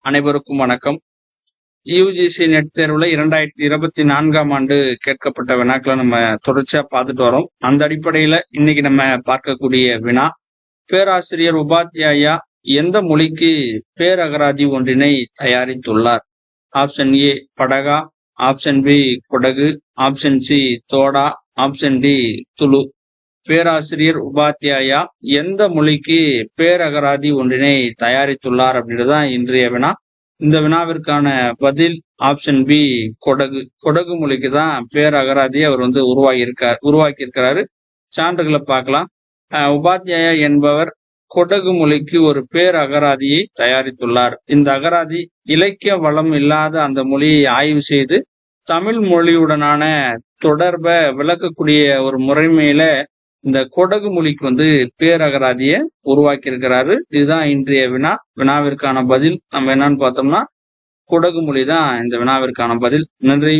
அனைவருக்கும் வணக்கம். UGC net தேர்வுல இரண்டாயிரத்தி இருபத்தி நான்காம் ஆண்டு கேட்கப்பட்ட வினாக்களை நம்ம தொடர்ச்சியா பார்த்துட்டு வரோம். அந்த அடிப்படையில இன்னைக்கு நம்ம பார்க்கக்கூடிய வினா பேராசிரியர் உபாத்தியாயா எந்த மொழிக்கு பேரகராதி ஒன்றினை தயாரித்துள்ளார்? Option A Badaga. Option B Kodagu. Option C Toda. Option D Tulu. பேராசிரியர் உபாத்தியாயா எந்த மொழிக்கு பேரகராதி ஒன்றினை தயாரித்துள்ளார் அப்படின்றதுதான் இன்றைய வினா. இந்த வினாவிற்கான பதில் ஆப்ஷன் பி கொடகு. கொடகு மொழிக்கு தான் பேரகராதி அவர் வந்து உருவாகி இருக்கார் உருவாக்கி இருக்கிறாரு சான்றுகளை பார்க்கலாம். உபாத்தியாயா என்பவர் கொடகு மொழிக்கு ஒரு பேர் அகராதியை தயாரித்துள்ளார். இந்த அகராதி இலக்கிய வளம் இல்லாத அந்த மொழியை ஆய்வு செய்து தமிழ் மொழியுடனான தொடர்பை விளக்கக்கூடிய ஒரு முறைமையில இந்த கொடகு மொழிக்கு வந்து பேரகராதிய உருவாக்கி இருக்கிறாரு இதுதான் இன்றைய வினா. வினாவிற்கான பதில் நம்ம என்னன்னு பார்த்தோம்னா கொடகு மொழி தான் இந்த வினாவிற்கான பதில். நன்றி.